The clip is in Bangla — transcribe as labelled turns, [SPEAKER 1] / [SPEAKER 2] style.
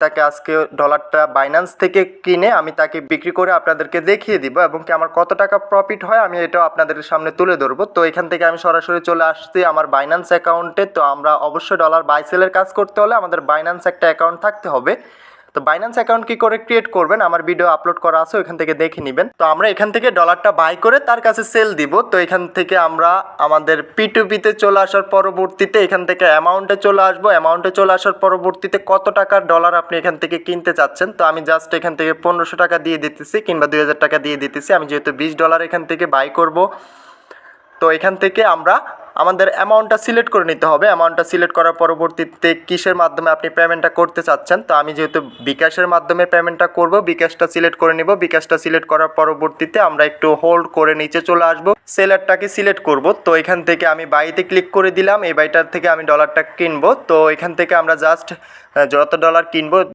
[SPEAKER 1] তাকে আজকে ডলারটা বাইন্যান্স থেকে কিনে আমি তাকে বিক্রি করে আপনাদেরকে দেখিয়ে দিব এবং কি আমার কত টাকা প্রফিট হয় আমি এটাও আপনাদের সামনে তুলে ধরবো। তো এখান থেকে আমি সরাসরি চলে আসছি আমার বাইন্যান্স অ্যাকাউন্টে তো আমরা অবশ্যই ডলার বাইসেলের কাজ করতে হলে আমাদের বাইন্যান্স একটা অ্যাকাউন্ট থাকতে হবে। তো বাইন্যান্স অ্যাকাউন্ট কি করে ক্রিয়েট করবেন? আমার ভিডিও আপলোড করা আছে, ওইখান থেকে দেখে নেবেন। তো আমরা এখান থেকে ডলারটা বাই করে তার কাছে সেল দিব। তো এখান থেকে আমরা আমাদের পিটুপিতে চলে আসার পরবর্তীতে এখান থেকে অ্যামাউন্টে চলে আসব। অ্যামাউন্টে চলে আসার পরবর্তীতে কত টাকার ডলার আপনি এখান থেকে কিনতে চাচ্ছেন? তো আমি জাস্ট এখান থেকে পনেরোশো টাকা দিয়ে দিতেছি কিংবা দুই হাজার টাকা দিয়ে দিতেছি। আমি যেহেতু বিশ ডলার এখান থেকে বাই করব, তো এখান থেকে আমরা আমাদের অ্যামাউন্টটা সিলেক্ট করে নিতে হবে। অ্যামাউন্টটা সিলেক্ট করার পরবর্তীতে কিসের মাধ্যমে আপনি পেমেন্টটা করতে চাচ্ছেন? তো আমি যেহেতু বিকাশের মাধ্যমে পেমেন্টটা করব, বিকাশটা সিলেক্ট করে নিব। বিকাশটা সিলেক্ট করার পরবর্তীতে আমরা একটু হোল্ড করে নিচে চলে আসব। সেলারটাকে সিলেক্ট করব। তো এখান থেকে আমি বাইতে ক্লিক করে দিলাম। এই বাইটার থেকে আমি ডলারটা কিনবো। তো এখান থেকে আমরা জাস্ট যত ডলার কিনবো